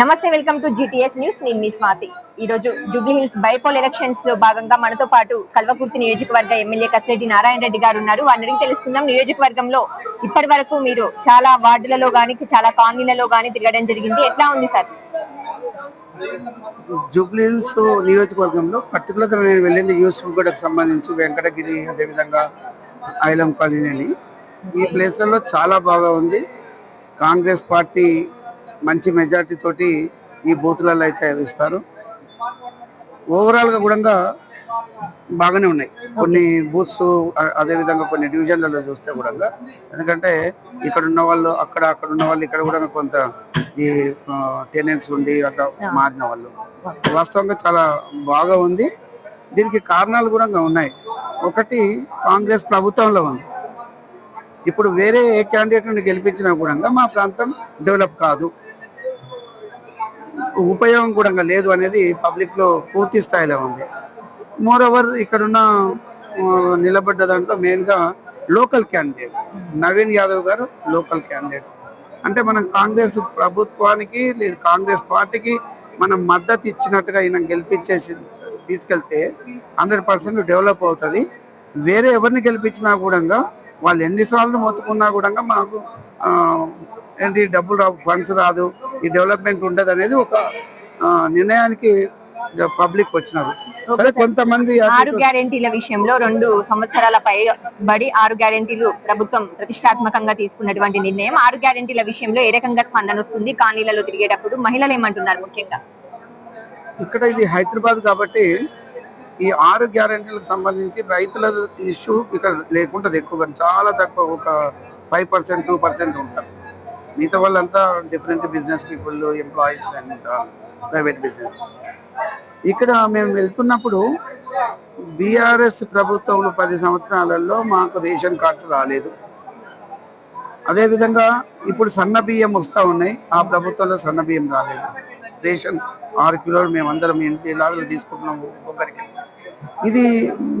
నమస్తే welcome to GTS news నేను మీ స్వాతి. ఈ రోజు జూబ్లీహిల్స్ బైపోల్ ఎలక్షన్స్లో భాగంగా మనతో పాటు కల్వకుర్తి నియోజకవర్గ ఎమ్మెల్యే కసిరెడ్డి నారాయణ రెడ్డి గారు ఉన్నారు. వారిని తెలుసుకుందాం. నియోజకవర్గంలో ఇప్పటి వరకు మీరు చాలా వార్డులలో గాని చాలా కాలనీలలో గాని తిరగడం జరిగింది. ఎట్లా ఉంది సార్? జూబ్లీహిల్స్ నియోజకవర్గంలో పర్టికులర్గా నేను వెళ్ళింది యూసుఫ్ గూడకు సంబంధించి వెంకటగిరి అదేవిధంగా ఐలం కాలనీ అని. ఈ ప్లేస్లలో చాలా బాగా ఉంది. కాంగ్రెస్ పార్టీ మంచి మెజార్టీ తోటి ఈ బూత్లలో అయితే ఇస్తారు ఓవరాల్గా కూడా బాగానే ఉన్నాయి. కొన్ని బూత్స్ అదేవిధంగా కొన్ని డివిజన్లలో చూస్తే కూడా. ఎందుకంటే ఇక్కడ ఉన్న వాళ్ళు అక్కడ అక్కడ ఉన్న వాళ్ళు ఇక్కడ కూడా కొంత ఈ టెనెంట్స్ ఉండి అట్లా మారిన వాళ్ళు. వాస్తవంగా చాలా బాగా ఉంది. దీనికి కారణాలు కూడా ఉన్నాయి. ఒకటి కాంగ్రెస్ ప్రభుత్వంలో ఉంది. ఇప్పుడు వేరే ఏ క్యాండిడేట్ గెలిపించినా కూడా మా ప్రాంతం డెవలప్ కాదు. ఉపయోగం కూడా లేదు అనేది పబ్లిక్లో పూర్తి స్థాయిలో ఉంది. మోర్ ఓవర్ ఇక్కడున్న నిలబడ్డ దాంట్లో మెయిన్గా లోకల్ క్యాండిడేట్ నవీన్ యాదవ్ గారు లోకల్ క్యాండిడేట్ అంటే మనం కాంగ్రెస్ ప్రభుత్వానికి లేదు కాంగ్రెస్ పార్టీకి మనం మద్దతు ఇచ్చినట్టుగా ఈయన గెలిపించేసి తీసుకెళ్తే హండ్రెడ్ పర్సెంట్ డెవలప్ అవుతుంది. వేరే ఎవరిని గెలిపించినా కూడా వాళ్ళు ఎన్నిసార్లు మొత్తుకున్నా కూడా మాకు ఏంటి డబ్బులు రావు ఫండ్స్ రాదు. ఈ డెవలప్మెంట్ ఉండదు అనేది ఒక నిర్ణయానికి పబ్లిక్ వచ్చినారు. సరే కొంతమంది ఆరు గ్యారెంటీల విషయంలో రెండు సంవత్సరాల పై బడి ఆరు గ్యారెంటీలు ప్రభుత్వం ప్రతిష్టాత్మకంగా తీసుకున్నటువంటి నిర్ణయం. ఆరు గ్యారెంటీల విషయంలో ఏ రకంగా స్పందన వస్తుంది? కాలనీలలో తిరిగేటప్పుడు మహిళలు ఏమంటున్నారు ముఖ్యంగా? ఇక్కడ ఇది హైదరాబాద్ కాబట్టి ఈ ఆరు గ్యారెంటీలకు సంబంధించి రైతుల ఇష్యూ ఇక్కడ లేకుంటది ఎక్కువగా. చాలా తక్కువ ఒక ఫైవ్ పర్సెంట్ టూ పర్సెంట్ ఉంటుంది మిగతా వాళ్ళంతా different business people employees and private business ఇక్కడ మేము వెళ్తున్నప్పుడు బీఆర్ఎస్ ప్రభుత్వంలో పది సంవత్సరాలలో మాకు రేషన్ కార్డ్స్ రాలేదు. అదేవిధంగా ఇప్పుడు సన్న బియ్యం వస్తూ ఉన్నాయి. ఆ ప్రభుత్వంలో సన్న బియ్యం రాలేదు. రేషన్ ఆరు కిలోలు మేమందరం ఎనిమిది లాగలు తీసుకుంటున్నాము ఒక్కొక్కరికి. ఇది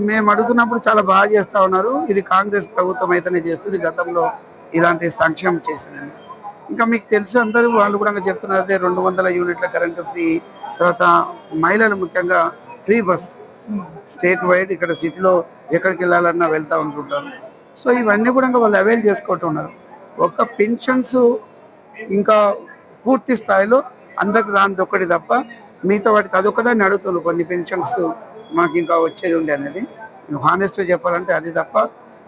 మేము అడుగుతున్నప్పుడు చాలా బాగా చేస్తూ ఉన్నారు. ఇది కాంగ్రెస్ ప్రభుత్వం అయితేనే చేస్తుంది. గతంలో ఇలాంటి సంక్షేమం చేసిందని. ఇంకా మీకు తెలుసు అందరూ వాళ్ళు కూడా చెప్తున్నారు అదే రెండు వందల యూనిట్ల కరెంటు ఫ్రీ తర్వాత మహిళలు ముఖ్యంగా ఫ్రీ బస్. స్టేట్ వైడ్ ఇక్కడ సిటీలో ఎక్కడికి వెళ్ళాలన్నా వెళ్తా ఉంటుంటారు. సో ఇవన్నీ కూడా వాళ్ళు అవైల్ చేసుకుంటున్నారు ఒక పెన్షన్స్ ఇంకా పూర్తి స్థాయిలో అందరికి రానిది ఒక్కటి తప్ప మిగతా వాటికి అదొక్కదాన్ని అడుగుతున్నారు. కొన్ని పెన్షన్స్ మాకు ఇంకా వచ్చేది ఉండే అనేది. హానెస్ట్గా చెప్పాలంటే అది తప్ప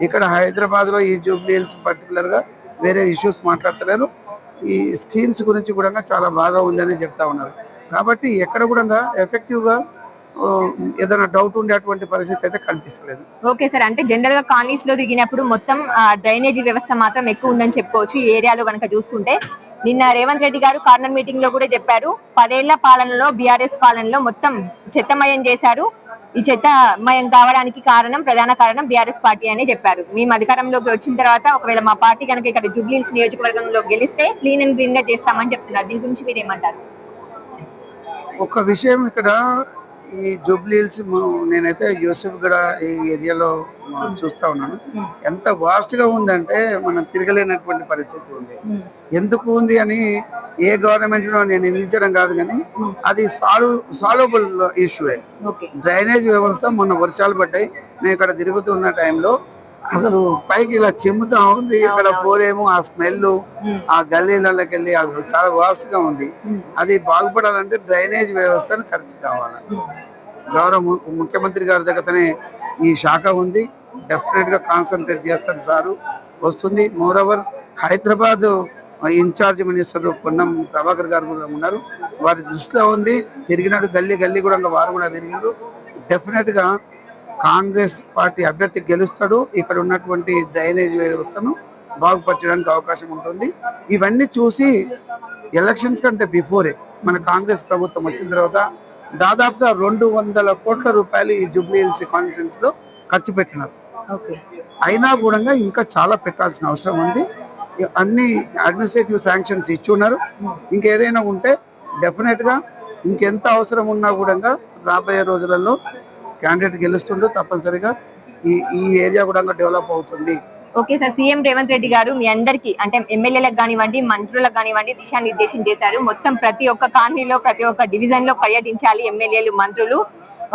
ఇక్కడ హైదరాబాద్లో ఈ జూబ్లీ హిల్స్ పర్టికులర్గా వేరే ఇష్యూస్ మాట్లాడతలేరు. ఈ స్కీమ్స్ గురించి కూడా చాలా బాగా ఉందని చెప్తా ఉన్నారు. కాబట్టి ఎక్కడ కూడా ఎఫెక్టివ్గా ఏదైనా డౌట్ ఉండేటువంటి పరిస్థితి అయితే కనిపిస్తలేదు. Okay sir. అంటే జనరల్గా కాలనీస్లో దిగినప్పుడు మొత్తం డ్రైనేజీ వ్యవస్థ మాత్రం ఎక్కువ ఉందని చెప్పుకోవచ్చు ఈ ఏరియాలో కనుక చూసుకుంటే. నిన్న రేవంత్ రెడ్డి గారు కార్నర్ మీటింగ్లో కూడా చెప్పారు. పదేళ్ళ పాలనలో బీఆర్ఎస్ పాలనలో మొత్తం చెత్తమయం చేశారు. ఈ చెత్తమయం కావడానికి కారణం ప్రధాన కారణం బీఆర్ఎస్ పార్టీ అని చెప్పారు. మేము అధికారంలోకి వచ్చిన తర్వాత ఒకవేళ మా పార్టీ కనుక ఇక్కడ జూబ్లీహిల్స్ నియోజకవర్గంలో గెలిస్తే క్లీన్ అండ్ గ్రీన్గా చేస్తామని చెప్తున్నారు. దీని గురించి మీరు ఏమంటారు ఒక విషయం ఇక్కడ ఈ జూబ్లీ హిల్స్ నేనైతే యూసుఫ్ గడ ఈ ఏరియాలో చూస్తా ఉన్నాను. ఎంత వాస్ట్గా ఉందంటే మనం తిరగలేనటువంటి పరిస్థితి ఉంది. ఎందుకు ఉంది అని ఏ గవర్నమెంట్ నేను నిందించడం కాదు కానీ అది సాల్వ్ సాల్వబుల్ ఇష్యూయే ఓకే. డ్రైనేజ్ వ్యవస్థ మొన్న వర్షాలు పడ్డాయి. మేము ఇక్కడ తిరుగుతున్న టైంలో అసలు పైకి ఇలా చెమ్ముతా ఉంది. ఇక్కడ పోలేము ఆ స్మెల్ ఆ గల్లీలలోకి వెళ్ళి అది చాలా వాస్ట్గా ఉంది అది బాగుపడాలంటే డ్రైనేజ్ వ్యవస్థను ఖర్చు కావాలి. గౌరవ ముఖ్యమంత్రి గారి దగ్గరనే ఈ శాఖ ఉంది. డెఫినెట్గా కాన్సన్ట్రేట్ చేస్తారు సారు. వస్తుంది. Moreover Hyderabad in charge minister Ponnam Prabhakar గారు కూడా ఉన్నారు. వారి దృష్టిలో ఉంది. తిరిగినాడు గల్లీ గల్లీ కూడా వారు కూడా తిరిగారు. డెఫినెట్గా కాంగ్రెస్ పార్టీ అభ్యర్థి గెలుస్తాడు. ఇక్కడ ఉన్నటువంటి డ్రైనేజ్ వ్యవస్థను బాగుపరచడానికి అవకాశం ఉంటుంది. ఇవన్నీ చూసి ఎలక్షన్స్ కంటే బిఫోరే మన కాంగ్రెస్ ప్రభుత్వం వచ్చిన తర్వాత దాదాపుగా రెండు వందల కోట్ల రూపాయలు ఈ జూబ్లీ హిల్స్ కాన్స్టిట్యూన్స్లో ఖర్చు పెట్టినారు. ఓకే. అయినా కూడా ఇంకా చాలా పెట్టాల్సిన అవసరం ఉంది. అన్ని అడ్మినిస్ట్రేటివ్ శాంక్షన్స్ ఇచ్చి ఉన్నారు. ఇంకేదైనా ఉంటే డెఫినెట్గా ఇంకెంత అవసరం ఉన్నా కూడా రాబోయే రోజులలో క్యాండిడేట్ గెలుస్తుండో తప్పనిసరిగా ఈ ఈ ఏరియా కూడా డెవలప్ అవుతుంది. Okay sir CM Revanth Reddy గారు మీ అందరికి అంటే ఎమ్మెల్యేలకు కానివ్వండి మంత్రులకు కానివ్వండి దిశానిర్దేశం చేశారు. మొత్తం ప్రతి ఒక్క కాలనీలో ప్రతి ఒక్క డివిజన్లో పర్యటించాలి ఎమ్మెల్యేలు మంత్రులు.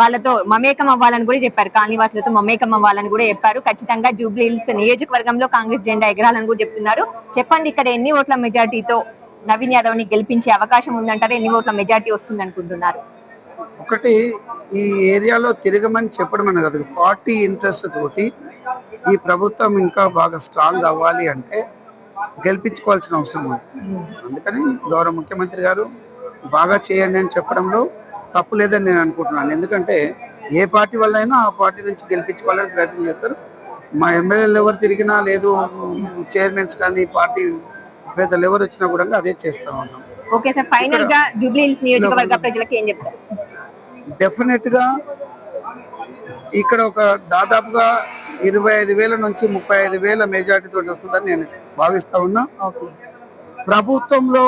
వాళ్ళతో మమేకం అవ్వాలని కూడా చెప్పారు. కాలనీవాసులతో మమేకం అవ్వాలని కూడా చెప్పారు. ఖచ్చితంగా జూబ్లీ హిల్స్ నియోజకవర్గంలో కాంగ్రెస్ జెండా ఎగరాలని కూడా చెప్తున్నారు. చెప్పండి ఇక్కడ ఎన్ని ఓట్ల మెజార్టీతో నవీన్ యాదవ్ని గెలిపించే అవకాశం ఉందంటారు? ఎన్ని ఓట్ల మెజార్టీ వస్తుంది అనుకుంటున్నారు ఒకటి ఈ ఏరియాలో తిరగమని చెప్పడం అని కాదు. పార్టీ ఇంట్రెస్ట్ తోటి ఈ ప్రభుత్వం ఇంకా బాగా స్ట్రాంగ్ అవ్వాలి అంటే గెలిపించుకోవాల్సిన అవసరం ఉంది. అందుకని గౌరవ ముఖ్యమంత్రి గారు బాగా చేయండి అని చెప్పడంలో తప్పు లేదని నేను అనుకుంటున్నాను. ఎందుకంటే ఏ పార్టీ వల్ల అయినా ఆ పార్టీ నుంచి గెలిపించుకోవాలని ప్రయత్నం చేస్తారు. మా ఎమ్మెల్యేలు ఎవరు తిరిగినా లేదు చైర్మన్స్ కానీ పార్టీ పెద్దలు ఎవరు వచ్చినా కూడా అదే చేస్తా ఉన్నాం. ఓకే సార్ ఫైనల్గా జూబ్లీ హిల్స్ నియోజకవర్గ ప్రజలకు ఏం చెప్తారు? డెఫినెట్గా ఇక్కడ ఒక దాదాపుగా ఇరవై ఐదు వేల నుంచి ముప్పై ఐదు వేల మెజార్టీ తోటి వస్తుందని నేను భావిస్తా ఉన్నా. ప్రభుత్వంలో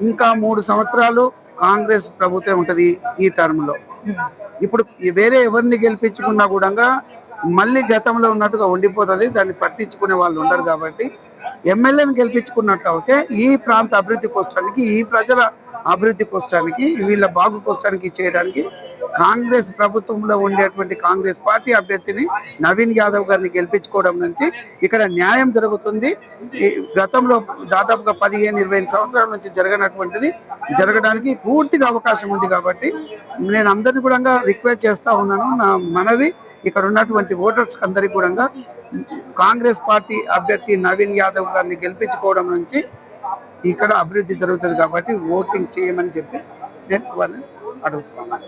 ఇంకా మూడు సంవత్సరాలు కాంగ్రెస్ ప్రభుత్వం ఉంటది ఈ టర్మ్లో ఇప్పుడు వేరే ఎవరిని గెలిపించుకున్నా కూడా మళ్ళీ గతంలో ఉన్నట్టుగా ఉండిపోతుంది దాన్ని పట్టించుకునే వాళ్ళు ఉండరు కాబట్టి ఎమ్మెల్యేని గెలిపించుకున్నట్లు అయితే ఈ ప్రాంత అభివృద్ధి కోసడానికి ఈ ప్రజల అభివృద్ధి కోసడానికి వీళ్ళ బాగు కోసడానికి చేయడానికి కాంగ్రెస్ ప్రభుత్వంలో ఉండేటువంటి కాంగ్రెస్ పార్టీ అభ్యర్థిని నవీన్ యాదవ్ గారిని గెలిపించుకోవడం నుంచి ఇక్కడ న్యాయం జరుగుతుంది. ఈ గతంలో దాదాపుగా పదిహేను ఇరవై ఐదు సంవత్సరాల నుంచి జరగనటువంటిది జరగడానికి పూర్తిగా అవకాశం ఉంది కాబట్టి నేను అందరినీ కూడా రిక్వెస్ట్ చేస్తా ఉన్నాను. నా మనవి ఇక్కడ ఉన్నటువంటి ఓటర్స్ అందరికి కూడా కాంగ్రెస్ పార్టీ అభ్యర్థి నవీన్ యాదవ్ గారిని గెలిపించుకోవడం నుంచి ఇక్కడ అభివృద్ధి జరుగుతుంది కాబట్టి ఓటింగ్ చేయమని చెప్పి నేను వారిని అడుగుతున్నాను.